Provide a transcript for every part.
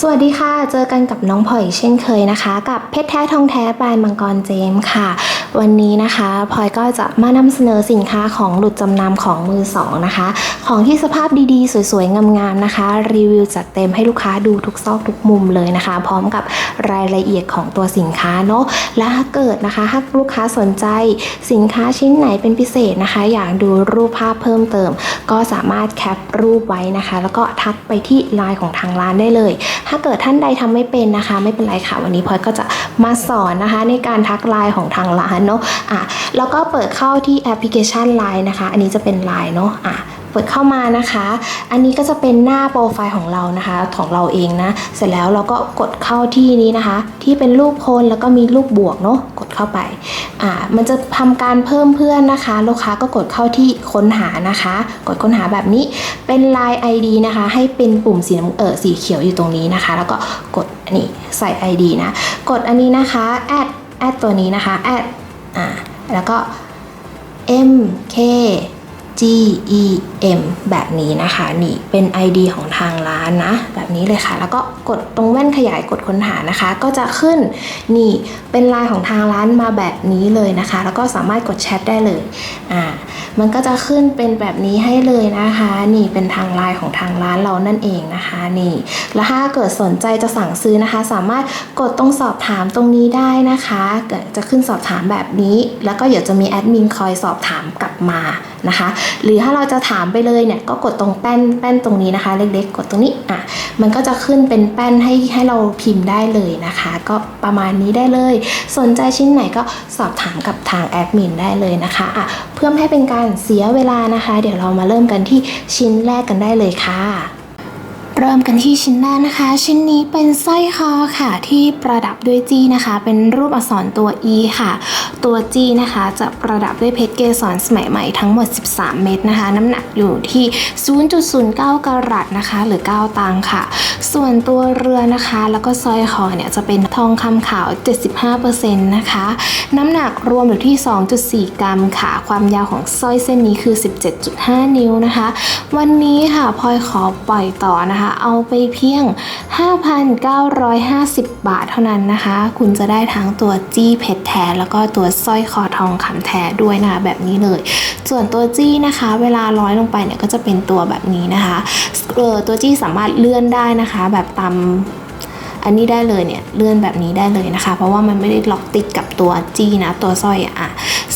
สวัสดีค่ะ เจอกันกับน้องพลอยอีกเช่นเคยนะคะ กับเพชรแท้ทองแท้ปลายมังกรเจมส์ค่ะ วันนี้นะคะพลอยก็จะมานำเสนอสินค้าของหลุดจำนำของมือสองนะคะ ของที่สภาพดีๆ สวยๆ งามๆนะคะ รีวิวจัดเต็มให้ลูกค้าดูทุกซอกทุกมุมเลยนะคะ พร้อมกับรายละเอียดของตัวสินค้าเนาะและถ้าเกิดนะคะถ้าลูกค้าสนใจสินค้าชิ้นไหนเป็นพิเศษนะคะ อยากดูรูปภาพเพิ่มเติม ก็สามารถแคปรูปไว้นะคะ แล้วก็ทักไปที่ไลน์ของทางร้านได้เลย ถ้าเกิดท่านใดทำไม่เป็นนะคะ ไม่เป็นไรค่ะวันนี้พลอยก็จะมาสอนนะคะ ในการทักไลน์ของทางร้านเนาะอะแล้วก็เปิดเข้าที่แอปพลิเคชัน Line นะคะ อันนี้จะเป็น Line เนาะอะเปิดเข้ามานะคะ อันนี้ก็จะเป็นหน้าโปรไฟล์ของเรานะคะ ของเราเองนะ เสร็จแล้วเราก็กดเข้าที่นี้นะคะ ที่เป็นรูปคนแล้วก็มีรูปบวกเนาะ กดเข้าไป อ่า มันจะทำการเพิ่มเพื่อนนะคะ ลูกค้าก็กดเข้าที่ค้นหานะคะ กดค้นหาแบบนี้ เป็น Line ID นะคะ ให้เป็นปุ่มสีน้ำเออสีเขียวอยู่ตรงนี้นะคะ แล้วก็กดอันนี้ใส่ ID นะ กดอันนี้นะคะ แอด แอดตัวนี้นะคะ แอด อ่าแล้วก็ M K G E M แบบนี้นะคะ นี่เป็น ID ของทางร้านนะ แบบนี้เลยค่ะ แล้วก็กดตรงแว่นขยายกดค้นหานะคะ ก็จะขึ้นนี่เป็นไลน์ของทางร้านมาแบบนี้เลยนะคะ แล้วก็สามารถกดแชทได้เลยอ่ามันก็จะขึ้นเป็นแบบนี้ให้เลยนะคะ นี่เป็นทางไลน์ของทางร้านเรานั่นเองนะคะนี่แล้วถ้าเกิดสนใจจะสั่งซื้อนะคะ สามารถกดตรงสอบถามตรงนี้ได้นะคะจะขึ้นสอบถามแบบนี้ แล้วก็เดี๋ยวจะมีแอดมินคอยสอบถามกลับมานะคะ หรือถ้าเราจะถามไปเลยเนี่ยก็กดตรงแป้นแป้นตรงนี้นะคะ เล็กๆ กดตรงนี้อะมันก็จะขึ้นเป็นแป้นให้ให้เราพิมพ์ได้เลยนะคะ ก็ประมาณนี้ได้เลย สนใจชิ้นไหนก็สอบถามกับทางแอดมินได้เลยนะคะอะเพื่อไม่ให้เป็นการเสียเวลานะคะ เดี๋ยวเรามาเริ่มกันที่ชิ้นแรกกันได้เลยค่ะ เริ่มกันที่ชิ้นแรกนะคะ ชิ้นนี้เป็นสร้อยคอค่ะที่ประดับด้วยจี้นะคะ เป็นรูปอักษรตัว E ค่ะ ตัวจี้นะคะ จะประดับด้วยเพชรเกสรสมัยใหม่ทั้งหมด 13 เม็ดนะคะ น้ำหนักอยู่ที่ 0.09 กรัตนะคะ หรือ 9 ตังค์ค่ะ ส่วนตัวเรือนะคะ แล้วก็สร้อยคอเนี่ยจะเป็นทองคำขาว 75%นะคะ น้ำหนักรวมอยู่ที่ 2.4 กรัมค่ะ ความยาวของสร้อยเส้นนี้คือ 17.5 นิ้วนะคะ วันนี้ค่ะพลอยขอปล่อยต่อนะคะเอาไปเพียง 5,950 บาทเท่านั้นนะคะ คุณจะได้ทั้งตัวจี้เพชรแท้แล้วก็ตัวสร้อยคอทองคำแท้ด้วยนะคะแบบนี้เลย ส่วนตัวจี้นะคะ เวลาร้อยลงไปเนี่ยก็จะเป็นตัวแบบนี้นะคะเออตัวจี้สามารถเลื่อนได้นะคะ แบบตาม อันนี้ได้เลยเนี่ยเลื่อนแบบนี้ได้เลยนะคะ เพราะว่ามันไม่ได้ล็อกติดกับตัวจี้นะตัวสร้อยอะอะ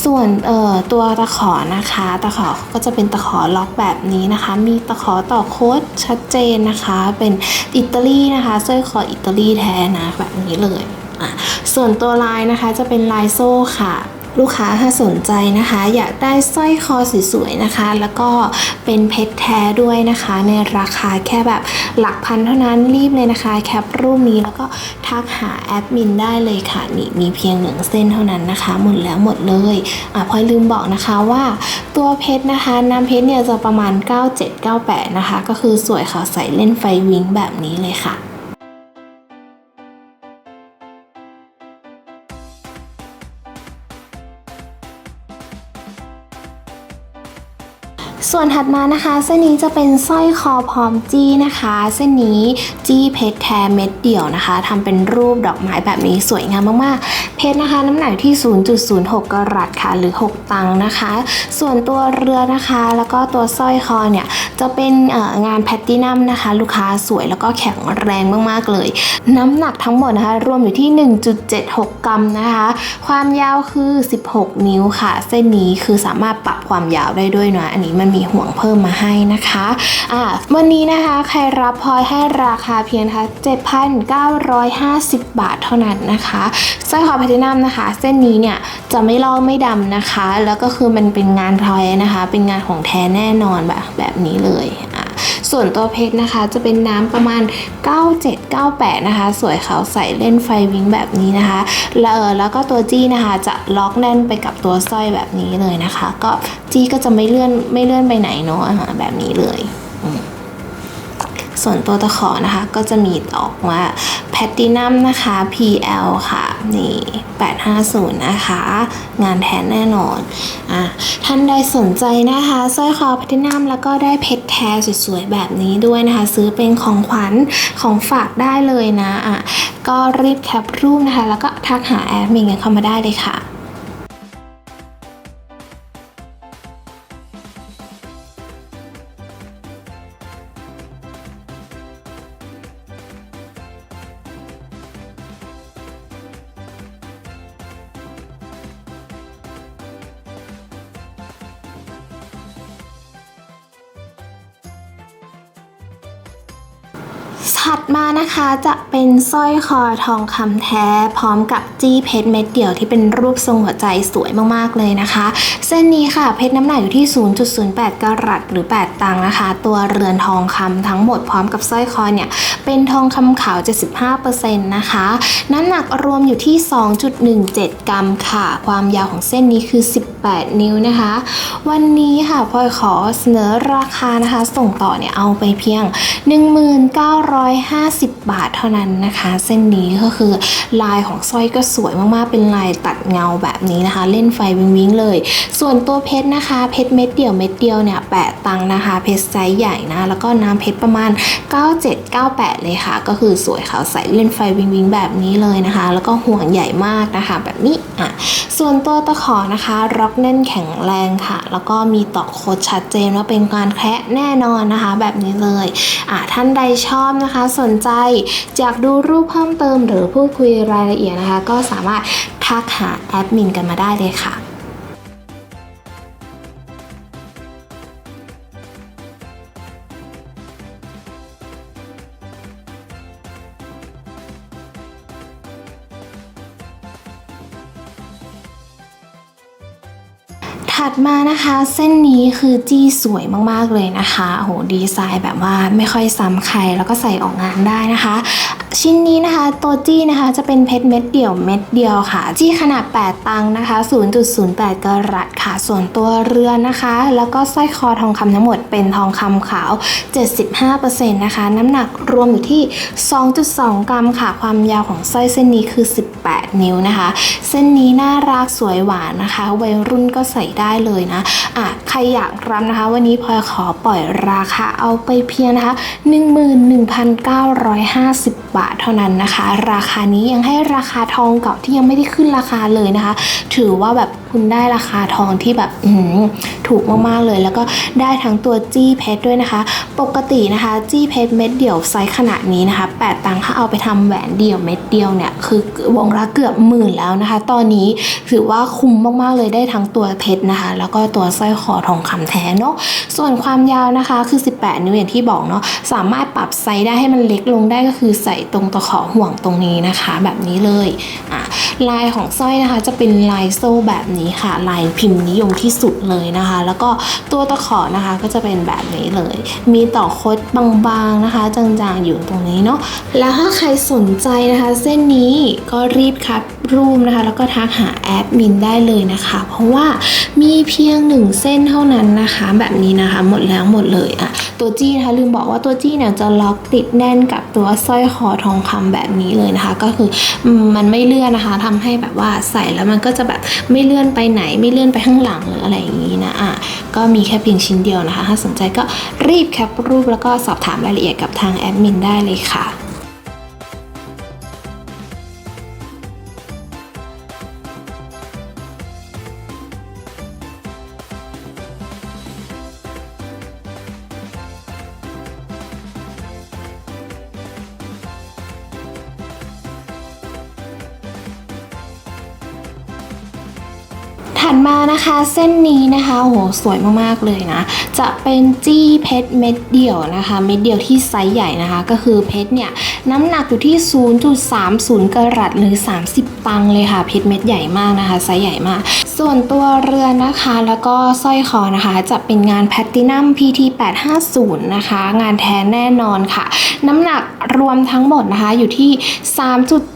ส่วนเอ่อตัวตะขอนะคะตะขอก็จะเป็นตะขอล็อกแบบนี้นะคะ มีตะขอต่อโค้ดชัดเจนนะคะ เป็นอิตาลีนะคะสร้อยคออิตาลีแท้นะแบบนี้เลยอะส่วนตัวลายนะคะจะเป็นลายโซ่ค่ะ ลูกค้าถ้าสนใจนะคะ อยากได้สร้อยคอสวยๆนะคะ แล้วก็เป็นเพชรแท้ด้วยนะคะ ในราคาแค่แบบหลักพันเท่านั้นรีบเลยนะคะ แคปรูปนี้แล้วก็ทักหาแอดมินได้เลยค่ะนี่มีเพียงหนึ่งเส้นเท่านั้นนะคะ หมดแล้วหมดเลยอะพอยลืมบอกนะคะว่าตัวเพชรนะคะน้ำเพชรเนี่ยจะประมาณ 9798 นะคะ ก็คือสวยค่ะใส่เล่นไฟวิงแบบนี้เลยค่ะ ส่วนถัดมานะคะ เส้นนี้จะเป็นสร้อยคอพร้อมจี้นะคะ เส้นนี้จี้เพชรแท้เม็ดเดี่ยวนะคะทำเป็นรูปดอกไม้แบบนี้สวยงามมาก เพชรนะคะ น้ำหนักที่ 0.06 กรัตค่ะหรือ 6 ตังค์นะคะ ส่วนตัวเรือนะคะ แล้วก็ตัวสร้อยคอเนี่ย จะเป็นงานแพตตินัมนะคะ ลูกค้าสวยแล้วก็แข็งแรงมากๆเลย น้ำหนักทั้งหมดนะคะ รวมอยู่ที่ 1.76 กรัมนะคะ ความยาวคือ 16 นิ้วค่ะ เส้นนี้คือสามารถปรับความยาวได้ด้วยนะอันนี้มันมีห่วงเพิ่มมาให้นะคะอ่าวันนี้นะคะใครรับพลอยให้ราคาเพียงนะคะ7,950 บาทเท่านั้นนะคะสร้อยคอแพตินัมนะคะ เส้นนี้เนี่ยจะไม่ลอกไม่ดำนะคะ แล้วก็คือมันเป็นงานพลอยนะคะ เป็นงานของแท้แน่นอนแบบแบบนี้เลยอะส่วนตัวเพชรนะคะจะเป็นน้ำประมาณ 9798 นะคะ สวยขาวใสเล่นไฟวิงแบบนี้นะคะ แล้วเอแล้วก็ตัวจี้นะคะจะล็อกแน่นไปกับตัวสร้อยแบบนี้เลยนะคะ ก็จี้ก็จะไม่เลื่อนไม่เลื่อนไปไหนเนาะแบบนี้เลย ส่วนตัวตะขอนะคะ ก็จะมีออกว่าแพตตินัมนะคะ PL ค่ะ นี่ 850 นะคะ งานแท้แน่นอนอะท่านใดสนใจนะคะสร้อยคอแพตตินัมแล้วก็ได้เพชรแท้สวยๆ แบบนี้ด้วยนะคะ ซื้อเป็นของขวัญของฝากได้เลยนะอะก็รีบแคปรูปนะคะ แล้วก็ทักหาแอดมินกันเข้ามาได้เลยค่ะ จะเป็น สร้อยคอทองคำแท้ พร้อมกับจี้เพชรเม็ดเดี่ยวที่เป็นรูปทรงหัวใจสวยมากๆเลยนะคะ เส้นนี้ค่ะเพชรน้ำหนักอยู่ที่ 0.08 กรัตหรือ 8 ตังค์นะคะ ตัวเรือนทองคำทั้งหมดพร้อมกับสร้อยคอเนี่ยเป็นทองคำขาว 75%นะคะ น้ำหนักรวมอยู่ที่ 2.17 กรัมค่ะ ความยาวของเส้นนี้คือ 18 นิ้วนะคะ วันนี้ค่ะพลอยขอเสนอราคานะคะ ส่งต่อเนี่ยเอาไปเพียง 1950 บาทเท่านั้นนะคะเส้นนี้ก็คือลายของสร้อยก็สวยมากๆ เป็นลายตัดเงาแบบนี้นะคะ เล่นไฟวิ้งวิงเลย ส่วนตัวเพชรนะคะ เพชรเม็ดเดียวเม็ดเดียวเนี่ยแปดตังนะคะ เพชรไซส์ใหญ่นะ แล้วก็น้ำเพชรประมาณ 9798 เลยค่ะ ก็คือสวยขาวใสเล่นไฟวิ้งวิงแบบนี้เลยนะคะ แล้วก็ห่วงใหญ่มากนะคะ แบบนี้อะส่วนตัวตะขอนะคะร็อกแน่นแข็งแรงค่ะ แล้วก็มีตอกโคดชัดเจนว่าเป็นการแคะแน่นอนนะคะ แบบนี้เลยอะท่านใดชอบนะคะ สนใจอยากดูรูปเพิ่มเติม หรือพูดคุยรายละเอียดนะคะ ก็สามารถทักหาแอดมินกันมาได้เลยค่ะถัดมานะคะเส้นนี้คือจี้สวยมากๆเลยนะคะโอ้โหดีไซน์แบบว่าไม่ค่อยซ้ำใครแล้วก็ใส่ออกงานได้นะคะ ชิ้นนี้นะคะตัวจี้นะคะจะเป็นเพชรเม็ดเดี่ยวเม็ดเดียวค่ะ จี้ขนาด 8 ตังค์นะคะ 0.08 กรัตค่ะ ส่วนตัวเรือนนะคะ แล้วก็สร้อยคอทองคำทั้งหมดเป็นทองคำขาว 75%นะคะ น้ำหนักรวมอยู่ที่ 2.2 กรัมค่ะ ความยาวของสร้อยเส้นนี้คือ 18 นิ้วนะคะ เส้นนี้น่ารักสวยหวานนะคะ วัยรุ่นก็ใส่ได้เลยนะอะใครอยากรับนะคะ วันนี้พลอยขอปล่อยราคาเอาไปเพียงนะคะ 11,950บาทเท่านั้นนะคะ ราคานี้ยังให้ราคาทองเก่าที่ยังไม่ได้ขึ้นราคาเลยนะคะ ถือว่าแบบคุณได้ราคาทองที่แบบถูกมากๆเลย แล้วก็ได้ทั้งตัวจี้เพชรด้วยนะคะ ปกตินะคะ จี้เพชรเม็ดเดี่ยวไซส์ขนาดนี้นะคะ 8 ตังค์ถ้าเอาไปทำแหวนเดี่ยวเม็ดเดียวเนี่ยคือวงละเกือบหมื่นแล้วนะคะ ตอนนี้ถือว่าคุ้มมากๆเลยได้ทั้งตัวเพชรนะคะ แล้วก็ตัวสร้อยคอทองคำแท้เนาะส่วนความยาวนะคะคือ 18 นิ้วอย่างที่บอกเนาะสามารถปรับไซส์ได้ให้มันเล็กลงได้ก็คือใส่ตรงตะขอห่วงตรงนี้นะคะ แบบนี้เลยลายของสร้อยนะคะจะเป็นลายโซ่แบบนี้ค่ะ ลายพิมพ์นิยมที่สุดเลยนะคะ แล้วก็ตัวตะขอนะคะก็จะเป็นแบบนี้เลย มีต่อคดบางๆนะคะ จางๆอยู่ตรงนี้เนาะแล้วถ้าใครสนใจนะคะ เส้นนี้ก็รีบคัด รูปนะคะ แล้วก็ทักหาแอดมินได้เลยนะคะ เพราะว่ามีเพียงหนึ่งเส้นเท่านั้นนะคะ แบบนี้นะคะ หมดแล้วหมดเลยอะตัวจี้นะคะลืมบอกว่าตัวจี้เนี่ยจะล็อกติดแน่นกับตัวสร้อยคอทองคำแบบนี้เลยนะคะ ก็คือมมันไม่เลื่อนนะคะทำให้แบบว่าใส่แล้วมันก็จะแบบไม่เลื่อนไปไหน ไม่เลื่อนไปข้างหลังหรืออะไรอย่างนี้นะอะก็มีแค่เพียงชิ้นเดียวนะคะ ถ้าสนใจก็รีบแคปรูปแล้วก็สอบถามรายละเอียดกับทางแอดมินได้เลยค่ะ ถัดมานะคะเส้นนี้นะคะโหสวยมากๆเลยนะ จะเป็นจี้เพชรเม็ดเดี่ยวนะคะ เม็ดเดี่ยวที่ไซส์ใหญ่นะคะ ก็คือเพชรเนี่ยน้ำหนักอยู่ที่ 0.30 กรัตหรือ 30 ตังค์เลยค่ะ เพชรเม็ดใหญ่มากนะคะ ไซส์ใหญ่มาก ส่วนตัวเรือนนะคะ แล้วก็สร้อยคอนะคะ จะเป็นงานแพลตตินัม PT 850นะคะ งานแท้แน่นอนค่ะ น้ำหนักรวมทั้งหมดนะคะอยู่ที่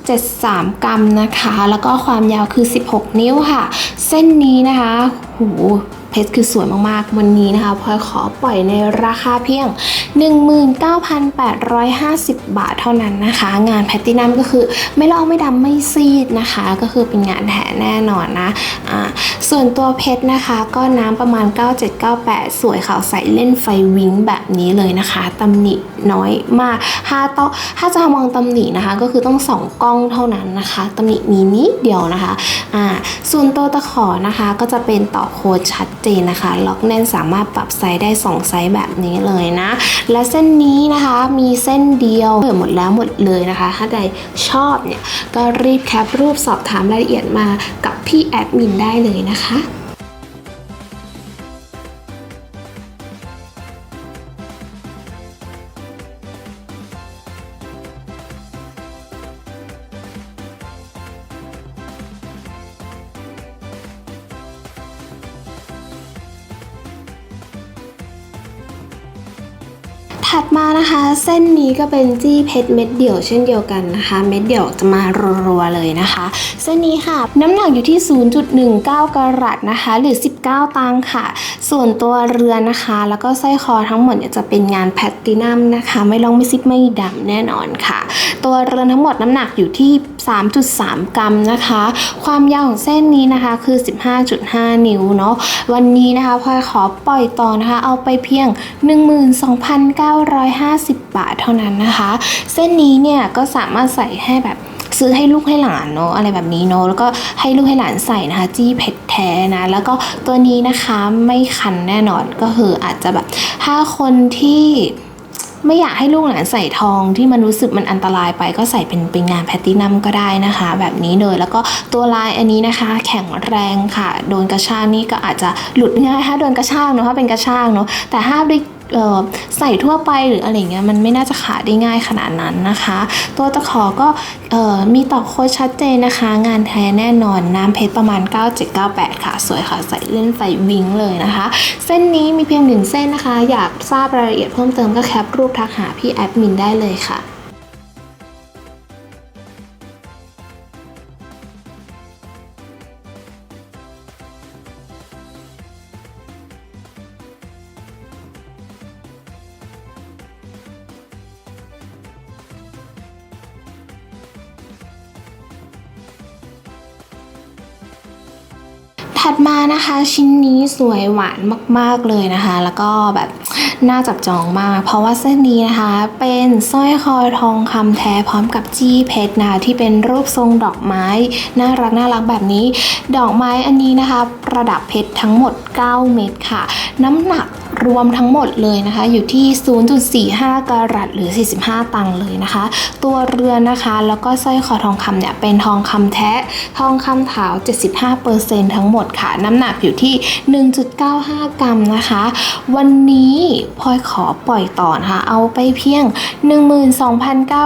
3.73 กรัมนะคะ แล้วก็ความยาวคือ 16 นิ้วค่ะ เส้นนี้นะคะหู เพชรคือสวยมากๆ วันนี้นะคะพลอยขอปล่อยในราคาเพียง 19,850 บาทเท่านั้นนะคะ งานแพตตินัมก็คือไม่ลอกไม่ดำไม่ซีดนะคะ ก็คือเป็นงานแท้แน่นอนนะอ่าส่วนตัวเพชรนะคะก็น้ำประมาณ 9798 สวยขาวใสเล่นไฟวิงแบบนี้เลยนะคะตำหนิน้อยมากถ้าต้องถ้าจะมองตำหนินะคะ ก็คือต้องสองกล้องเท่านั้นนะคะตำหนิมีนิดเดียวนะคะอ่าส่วนตัวตะขอนะคะก็จะเป็นต่อโคชัดเจนนะคะ ล็อกแน่นสามารถปรับไซส์ได้ 2 ไซส์แบบนี้เลยนะ และเส้นนี้นะคะมีเส้นเดียวเปิดหมดแล้วหมดเลยนะคะ ถ้าใดชอบเนี่ยก็รีบแคปรูปสอบถามรายละเอียดมากับพี่แอดมินได้เลยนะคะ ถัดมานะคะ เส้นนี้ก็เป็นจี้เพชรเม็ดเดี่ยวเช่นเดียวกันนะคะ เม็ดเดี่ยวจะมารัวๆเลยนะคะ เส้นนี้ค่ะ น้ำหนักอยู่ที่ 0.19 กรัตนะคะ หรือ 19 ตังค่ะ ส่วนตัวเรือนนะคะ แล้วก็สร้อยคอทั้งหมดจะเป็นงานแพลตตินัมนะคะ ไม่ลองไม่ซิปไม่ดำแน่นอนค่ะ ตัวเรือนทั้งหมดน้ำหนักอยู่ที่ 3.3 กรัมนะคะ ความยาวของเส้นนี้นะคะคือ 15.5 นิ้วเนาะวันนี้นะคะพลอยขอปล่อยต่อนะคะ เอาไปเพียง 12,950 บาทเท่านั้นนะคะ เส้นนี้เนี่ยก็สามารถใส่ให้แบบซื้อให้ลูกให้หลานเนาะอะไรแบบนี้เนาะแล้วก็ให้ลูกให้หลานใส่นะคะ จี้เพชรแท้นะ แล้วก็ตัวนี้นะคะไม่คันแน่นอนก็คืออาจจะแบบถ้าคนที่ ไม่อยากให้ลูกหลานใส่ทองที่มันรู้สึกมันอันตรายไปก็ใส่เป็นเป็นงานแพตตินัมก็ได้นะคะ แบบนี้เลยแล้วก็ตัวลายอันนี้นะคะ แข็งแรงค่ะ โดนกระชากนี่ก็อาจจะหลุดง่ายถ้าโดนกระชากเนาะถ้าเป็นกระชากเนาะแต่ถ้าได้ ใส่ทั่วไปหรืออะไรเงี้ยมันไม่น่าจะขาดได้ง่ายขนาดนั้นนะคะ ตัวตะขอก็มีตอกโค้ดชัดเจนนะคะ งานแท้แน่นอนน้ำเพชรประมาณ 9798 ค่ะ สวยค่ะ ใส่เล่นใส่วิงเลยนะคะ เส้นนี้มีเพียงหนึ่งเส้นนะคะ อยากทราบรายละเอียดเพิ่มเติมก็แคปรูปทักหาพี่แอดมินได้เลยค่ะ ถัดมานะคะชิ้นนี้สวยหวานมากๆเลยนะคะ แล้วก็แบบน่าจับจองมาก เพราะว่าเส้นนี้นะคะ เป็นสร้อยคอทองคำแท้พร้อมกับจี้เพชรนะะที่เป็นรูปทรงดอกไม้น่ารักน่ารักแบบนี้ ดอกไม้อันนี้นะคะ ประดับเพชรทั้งหมด 9 เม็ดค่ะ น้ำหนัก รวมทั้งหมดเลยนะคะ อยู่ที่ 0.45 กรัตหรือ 45 ตังค์เลยนะคะ ตัวเรือนนะคะ แล้วก็สร้อยคอทองคำเนี่ยเป็นทองคำแท้ ทองคำขาว 75%ทั้งหมดค่ะ น้ำหนักอยู่ที่ 1.95 กรัมนะคะ วันนี้พลอยขอปล่อยต่อนะคะ เอาไปเพียง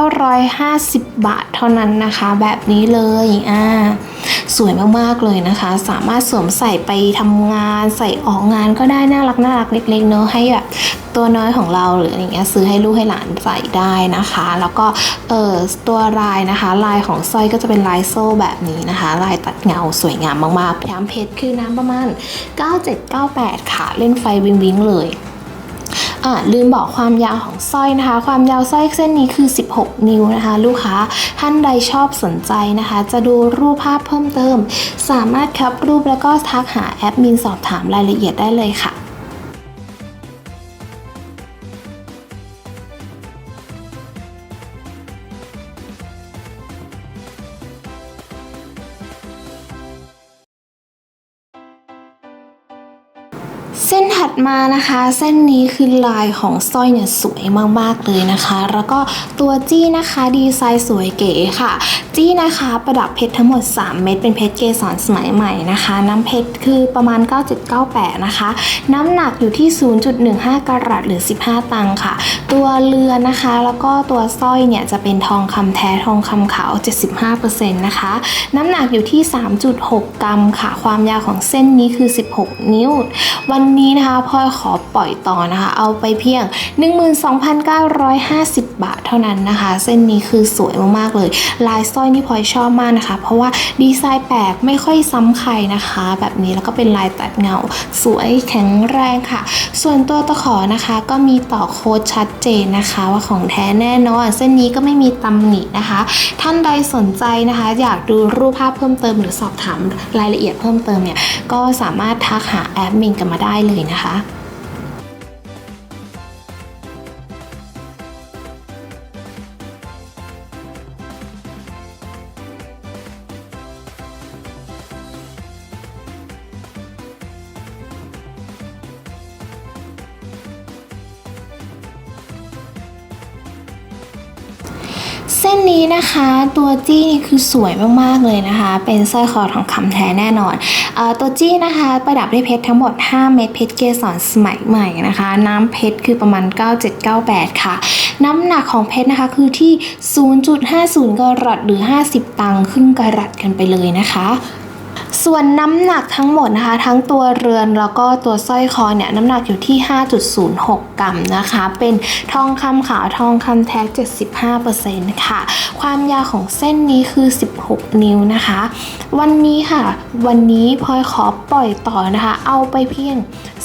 12,950 บาทเท่านั้นนะคะ แบบนี้เลยอ่าสวยมากๆเลยนะคะ สามารถสวมใส่ไปทำงานใส่ออกงานก็ได้น่ารักน่ารักเล็กๆเนอะให้แบบตัวน้อยของเราหรืออะไรเงี้ยซื้อให้ลูกให้หลานใส่ได้นะคะ แล้วก็เออตัวลายนะคะ ลายของสร้อยก็จะเป็นลายโซ่แบบนี้นะคะ ลายตัดเงาสวยงามมากๆพยามเพชรคือน้ำประมาณ 9798 ค่ะ เล่นไฟวิงวิงเลยอ่าลืมบอกความยาวของสร้อยนะคะ ความยาวสร้อยเส้นนี้คือ 16 นิ้วนะคะ ลูกค้าท่านใดชอบสนใจนะคะ จะดูรูปภาพเพิ่มเติม สามารถแคปรูปแล้วก็ทักหาแอดมินสอบถามรายละเอียดได้เลยค่ะ เส้นถัดมานะคะ เส้นนี้คือลายของสร้อยเนี่ยสวยมากๆเลยนะคะ แล้วก็ตัวจี้นะคะดีไซน์สวยเก๋ค่ะ จี้นะคะประดับเพชรทั้งหมด 3 เม็ดเป็นเพชรเกสรสมัยใหม่นะคะ น้ำเพชรคือประมาณ 9798 นะคะ น้ำหนักอยู่ที่ 0.15 กรัตหรือ 15 ตังค์ค่ะ ตัวเรือนนะคะ แล้วก็ตัวสร้อยเนี่ยจะเป็นทองคำแท้ทองคำขาว 75%นะคะ น้ำหนักอยู่ที่ 3.6 กรัมค่ะ ความยาวของเส้นนี้คือ 16 นิ้ววันนี้นะคะพลอยขอปล่อยต่อนะคะ เอาไปเพียง 12,950 บาทเท่านั้นนะคะ เส้นนี้คือสวยมากๆเลย ลายสร้อยนี่พลอยชอบมากนะคะ เพราะว่าดีไซน์แปลกไม่ค่อยซ้ำใครนะคะ แบบนี้แล้วก็เป็นลายตัดเงา สวยแข็งแรงค่ะ ส่วนตัวตะขอนะคะก็มีต่อโค้ดชัดเจนนะคะ ว่าของแท้แน่นอน เส้นนี้ก็ไม่มีตำหนินะคะ ท่านใดสนใจนะคะ อยากดูรูปภาพเพิ่มเติมหรือสอบถามรายละเอียดเพิ่มเติมเนี่ยก็สามารถทักหาแอดมินกันมาได้เลยนะคะ ส้นนี้นะคะตัวจี้นี่คือสวยมากๆเลยนะคะ เป็นสร้อยคอทองคำแท้แน่นอนอตัวจี้นะคะประดับด้วยเพชรทั้งหมด 5 เม็ดเพชรเกสรสมัยใหม่นะคะ น้ำเพชรคือประมาณ 9798 ค่ะ น้ำหนักของเพชรนะคะคือที่ 0.50กรัตหรือ 50 ตังค์ครึ่งกรัตกันไปเลยนะคะ ส่วนน้ำหนักทั้งหมดนะคะ ทั้งตัวเรือนแล้วก็ตัวสร้อยคอเนี่ยน้ำหนักอยู่ที่ 5.06 กรัมนะคะ เป็นทองคำขาวทองคำแท้75%ค่ะ ความยาวของเส้นนี้คือ 16 นิ้วนะคะ วันนี้ค่ะ วันนี้พลอยขอปล่อยต่อนะคะ เอาไปเพียง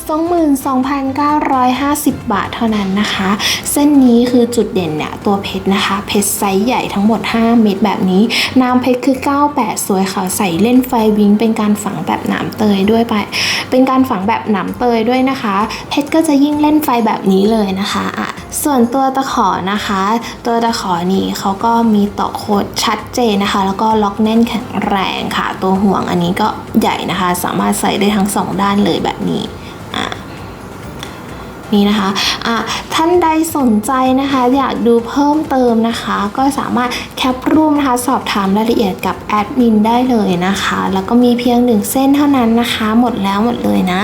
22,950 บาทเท่านั้นนะคะ เส้นนี้คือจุดเด่นเนี่ยตัวเพชรนะคะ เพชรไซส์ใหญ่ทั้งหมด 5 เม็ดแบบนี้ น้ำเพชรคือ 98 สวยขาวใสเล่นไฟวิงเป็นการฝังแบบหนามเตยด้วยไป เป็นการฝังแบบหนามเตยด้วยนะคะ เพชรก็จะยิ่งเล่นไฟแบบนี้เลยนะคะอะส่วนตัวตะขอนะคะ ตัวตะขอนี่เขาก็มีต่อโคดชัดเจนนะคะ แล้วก็ล็อกแน่นแข็งแรงค่ะ ตัวห่วงอันนี้ก็ใหญ่นะคะ สามารถใส่ได้ทั้งสองด้านเลยแบบนี้ นี้นะคะอะท่านใดสนใจนะคะ อยากดูเพิ่มเติมนะคะ ก็สามารถแคปรูปนะคะสอบถามรายละเอียดกับแอดมินได้เลยนะคะ แล้วก็มีเพียงหนึ่งเส้นเท่านั้นนะคะ หมดแล้วหมดเลยนะ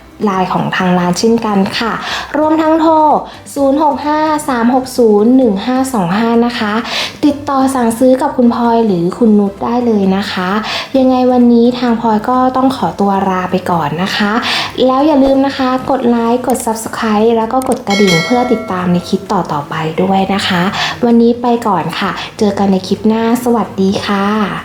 ไลน์ของทางร้านเช่นกันค่ะ รวมทั้งโทร 0653601525 นะคะ ติดต่อสั่งซื้อกับคุณพลอยหรือคุณนุชได้เลยนะคะ ยังไงวันนี้ทางพลอยก็ต้องขอตัวลาไปก่อนนะคะ แล้วอย่าลืมนะคะ กดไลค์กด Subscribe แล้วก็กดกระดิ่งเพื่อติดตามในคลิปต่อๆไปด้วยนะคะ วันนี้ไปก่อนค่ะ เจอกันในคลิปหน้าสวัสดีค่ะ